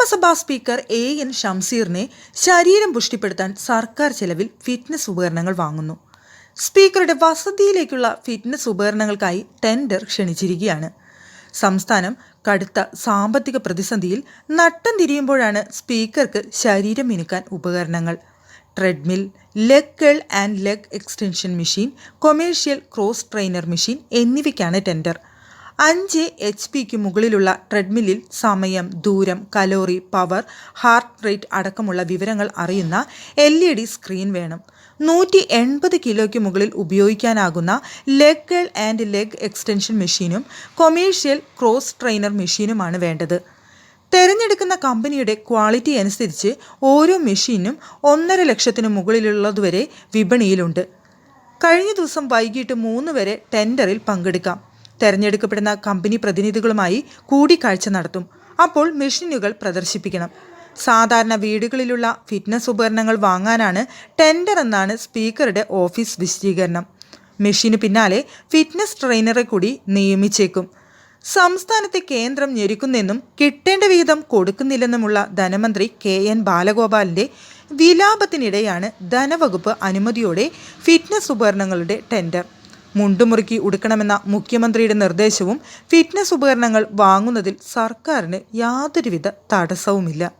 നിയമസഭാ speaker A N ഷംസീറിനെ ശരീരം പുഷ്ടിപ്പെടുത്താൻ സർക്കാർ ചെലവിൽ ഫിറ്റ്നസ് ഉപകരണങ്ങൾ വാങ്ങുന്നു. സ്പീക്കറുടെ വസതിയിലേക്കുള്ള ഫിറ്റ്നസ് ഉപകരണങ്ങൾക്കായി ടെൻഡർ ക്ഷണിച്ചിരിക്കുകയാണ്. സംസ്ഥാനം കടുത്ത സാമ്പത്തിക പ്രതിസന്ധിയിൽ നട്ടം തിരിയുമ്പോഴാണ് സ്പീക്കർക്ക് ശരീരം മിനുക്കാൻ ഉപകരണങ്ങൾ. Treadmill leg curl and leg extension machine commercial cross trainer machine എന്നിവയ്ക്കാണ് ടെൻഡർ. അഞ്ച് എച്ച് പിക്ക് മുകളിലുള്ള ട്രെഡ്മില്ലിൽ സമയം ദൂരം കലോറി പവർ ഹാർട്ട് റേറ്റ് അടക്കമുള്ള വിവരങ്ങൾ അറിയുന്ന എൽ ഇ ഡി സ്ക്രീൻ വേണം. നൂറ്റി എൺപത് കിലോയ്ക്ക് മുകളിൽ ഉപയോഗിക്കാനാകുന്ന leg curl and leg extension മെഷീനും കൊമേഴ്ഷ്യൽ ക്രോസ് ട്രെയിനർ മെഷീനുമാണ് വേണ്ടത്. തിരഞ്ഞെടുക്കുന്ന കമ്പനിയുടെ ക്വാളിറ്റി അനുസരിച്ച് ഓരോ മെഷീനും ഒന്നര ലക്ഷത്തിന് മുകളിലുള്ളതുവരെ വിപണിയിലുണ്ട്. കഴിഞ്ഞ ദിവസം വൈകിട്ട് മൂന്ന് വരെ ടെൻഡറിൽ പങ്കെടുക്കാം. തെരഞ്ഞെടുക്കപ്പെടുന്ന കമ്പനി പ്രതിനിധികളുമായി കൂടിക്കാഴ്ച നടത്തും. അപ്പോൾ മെഷീനുകൾ പ്രദർശിപ്പിക്കണം. സാധാരണ വീടുകളിലുള്ള ഫിറ്റ്നസ് ഉപകരണങ്ങൾ വാങ്ങാനാണ് ടെൻഡർ എന്നാണ് സ്പീക്കറുടെ ഓഫീസ് വിശദീകരണം. മെഷീന് പിന്നാലെ ഫിറ്റ്നസ് ട്രെയിനറെ കൂടി നിയമിച്ചേക്കും. സംസ്ഥാനത്തെ കേന്ദ്രം ഞെരുക്കുന്നെന്നും കിട്ടേണ്ട വിഹിതം കൊടുക്കുന്നില്ലെന്നുമുള്ള ധനമന്ത്രി കെ എൻ ബാലഗോപാലിന്റെ വിലാപത്തിനിടെയാണ് ധനവകുപ്പ് അനുമതിയോടെ ഫിറ്റ്നസ് ഉപകരണങ്ങളുടെ ടെൻഡർ. മുണ്ടുമുറുക്കി ഉടുക്കണമെന്ന മുഖ്യമന്ത്രിയുടെ നിർദ്ദേശവും ഫിറ്റ്നസ് ഉപകരണങ്ങൾ വാങ്ങുന്നതിൽ സർക്കാരിന് യാതൊരുവിധ തടസ്സവുമില്ല.